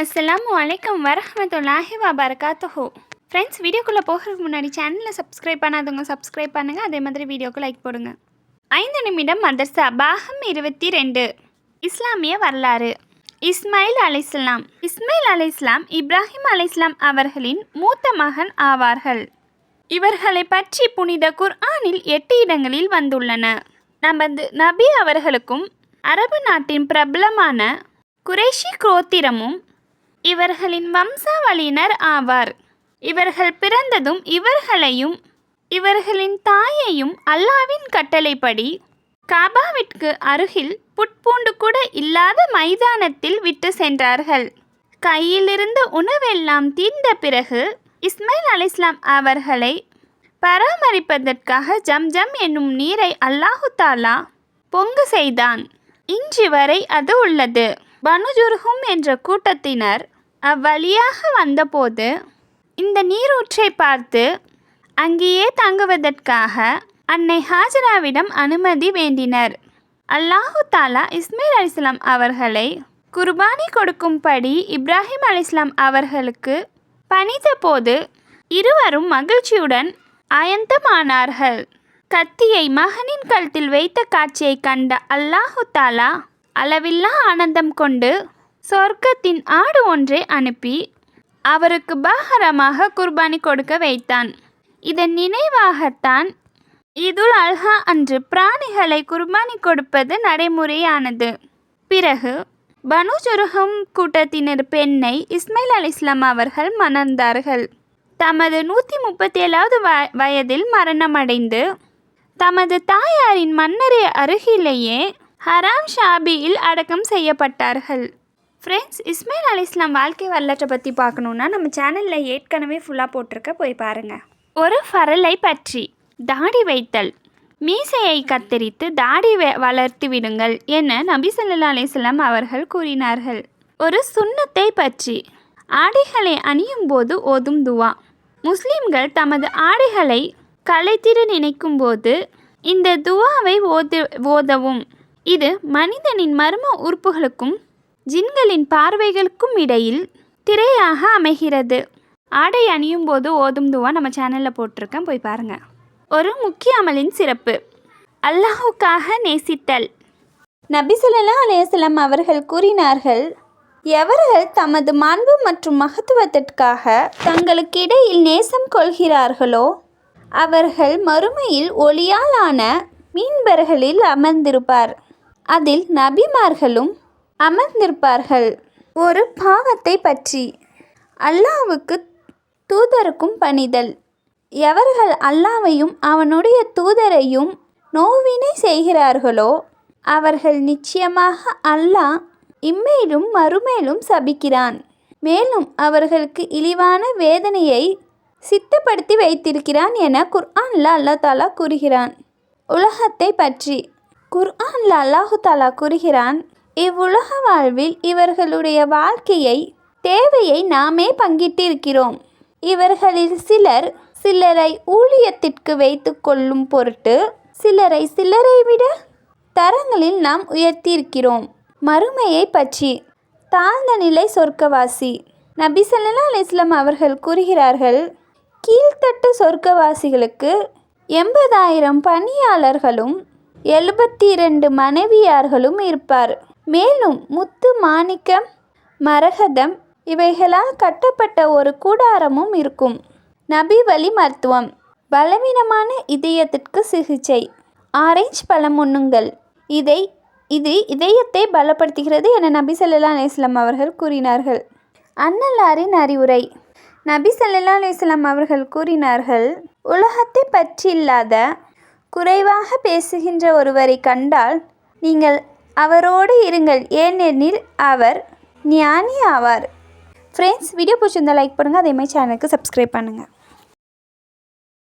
அஸ்ஸலாமு வலைக்கம் வரஹமத்துல்லாஹி வபரகாத்துஹு. ஃப்ரெண்ட்ஸ் வீடியோக்குள்ளே போகிறதுக்கு முன்னாடி சேனலில் சப்ஸ்கிரைப் பண்ணாதவங்க சப்ஸ்கிரைப் பண்ணுங்கள் அதே மாதிரி வீடியோக்கு லைக் போடுங்க. ஐந்து நிமிடம் மதர்சா பாகம் இருபத்தி ரெண்டு இஸ்லாமிய வரலாறு. இஸ்மாயில் அலைஸ்லாம் இஸ்மாயில் அலைஸ்லாம் இப்ராஹிம் அலைஸ்லாம் அவர்களின் மூத்த மகன் ஆவார்கள். இவர்களை பற்றி புனித குர்ஆனில் எட்டு இடங்களில் வந்துள்ளன. நமது நபி அவர்களுக்கும் அரபு நாட்டின் பிரபலமான குரேஷி குரோத்திரமும் இவர்களின் வம்சாவளியினர் ஆவார். இவர்கள் பிறந்ததும் இவர்களையும் இவர்களின் தாயையும் அல்லாவின் கட்டளைப்படி காபாவிற்கு அருகில் புட்பூண்டு கூட இல்லாத மைதானத்தில் விட்டு சென்றார்கள். கையிலிருந்த உணவெல்லாம் தீர்ந்த பிறகு இஸ்மைல் அலிஸ்லாம் அவர்களை பராமரிப்பதற்காக ஜம்ஜம் என்னும் நீரை அல்லாஹு தாலா பொங்கு செய்தான். இன்று வரை அது உள்ளது. பனுஜுர்ஹும் என்ற கூட்டத்தினர் அவ்வழியாக வந்தபோது இந்த நீரூற்றை பார்த்து அங்கேயே தங்குவதற்காக அன்னை ஹாஜராவிடம் அனுமதி வேண்டினர். அல்லாஹு தாலா இஸ்மேல் அலிஸ்லாம் அவர்களை குர்பானி கொடுக்கும்படி இப்ராஹிம் அலிஸ்லாம் அவர்களுக்கு பணித்தபோது இருவரும் மகிழ்ச்சியுடன் அயந்தமானார்கள் கத்தியை மகனின் கழுத்தில் வைத்த காட்சியை கண்ட அல்லாஹு தாலா அளவில்லா ஆனந்தம் கொண்டு சொர்க்கத்தின் ஆடு ஒன்றை அனுப்பி அவருக்கு பாகரமாக குர்பானி கொடுக்க வைத்தான். இதன் நினைவாகத்தான் இதுல் அல்ஹா அன்று பிராணிகளை குர்பானி கொடுப்பது நடைமுறையானது. பிறகு பனு ஜுருஹம் கூட்டத்தினர் பெண்ணை இஸ்மைல் அலி இஸ்லாம் அவர்கள் மணந்தார்கள். தமது நூற்றி முப்பத்தேழாவது வ வயதில் மரணமடைந்து தமது தாயாரின் மன்னரை அருகிலேயே ஹராம் ஷாபியில் அடக்கம் செய்யப்பட்டார்கள். ஃப்ரெண்ட்ஸ் இஸ்மாயில் அலி இஸ்லாம் வாழ்க்கை வரலாற்றை பற்றி பார்க்கணுன்னா நம்ம சேனலில் ஏற்கனவே ஃபுல்லாக போட்டிருக்க போய் பாருங்கள் ஒரு ஃபரலை பற்றி தாடி வைத்தல். மீசையை கத்தரித்து தாடி வ- வளர்த்து விடுங்கள் என நபி சொல்லா அலிஸ்லாம் அவர்கள் கூறினார்கள். ஒரு சுண்ணத்தை பற்றி ஆடைகளை அணியும் போது ஓதும் துவா. முஸ்லிம்கள் தமது ஆடைகளை களைத்திட நினைக்கும் போது இந்த துவாவை ஓது ஓதவும். இது மனிதனின் மர்ம உறுப்புகளுக்கும் ஜின்களின் பார்வைகளுக்கும் இடையில் திரையாக அமைகிறது. ஆடை அணியும் போது ஓதும் துவா நம்ம சேனலில் போட்டிருக்கேன். போய் பாருங்கள் ஒரு முக்கிய அமலின் சிறப்பு. அல்லாஹுக்காக நேசித்தல். நபி ஸல்லல்லாஹு அவர்கள் கூறினார்கள் எவர்கள் தமது மாண்பு மற்றும் மகத்துவத்திற்காக தங்களுக்கிடையில் நேசம் கொள்கிறார்களோ அவர்கள் மறுமையில் ஒளியாலான மீன்பர்களில் அமர்ந்திருப்பார். அதில் நபிமார்களும் அமர்ந்திருப்பார்கள். ஒரு பாவத்தை பற்றி அல்லாவுக்கு தூதருக்கும் பணிதல். எவர்கள் அல்லாவையும் அவனுடைய தூதரையும் நோவினை செய்கிறார்களோ அவர்கள் நிச்சயமாக அல்லாஹ் இம்மேலும் மறுமேலும் சபிக்கிறான். மேலும் அவர்களுக்கு இழிவான வேதனையை சித்தப்படுத்தி வைத்திருக்கிறான் என குர்ஆன்ல அல்லாஹ் தாலா கூறுகிறான். உலகத்தை பற்றி குர்ஆன்ல அல்லாஹு தாலா கூறுகிறான் இவ்வுலக வாழ்வில் இவர்களுடைய வாழ்க்கையை தேவையை நாமே பங்கிட்டிருக்கிறோம். இவர்களில் சிலர் சிலரை ஊழியத்திற்கு வைத்து கொள்ளும் பொருட்டு சிலரை சிலரை விட தரங்களில் நாம் உயர்த்தியிருக்கிறோம். மறுமையை பற்றி தாழ்ந்த நிலை சொர்க்கவாசி நபி சல்லா அலைஹி அவர்கள் கூறுகிறார்கள் கீழ்த்தட்டு சொர்க்கவாசிகளுக்கு எண்பதாயிரம் பணியாளர்களும் எழுபத்தி இரண்டு மனைவியார்களும் இருப்பார். மேலும் முத்து மாணிக்கம் மரகதம் இவைகளால் கட்டப்பட்ட ஒரு கூடாரமும் இருக்கும். நபி வழி மருத்துவம். பலவீனமான இதயத்திற்கு சிகிச்சை. ஆரஞ்சு பழம் உண்ணுங்கள். இதை இது இதயத்தை பலப்படுத்துகிறது என நபி சல்லா அலிஸ்லாம் அவர்கள் கூறினார்கள். அன்னலாரின் அறிவுரை. நபி சல்லா அலிஸ்லாம் அவர்கள் கூறினார்கள் உலகத்தை பற்றில்லாத குறைவாக பேசுகின்ற ஒருவரை கண்டால் நீங்கள் அவரோடு இருங்கள் ஏனெனில் அவர் ஞானி ஆவார். ஃப்ரெண்ட்ஸ் வீடியோ பிடிச்சிருந்தால் லைக் பண்ணுங்கள் அதே மாதிரி சேனலுக்கு சப்ஸ்கிரைப் பண்ணுங்கள்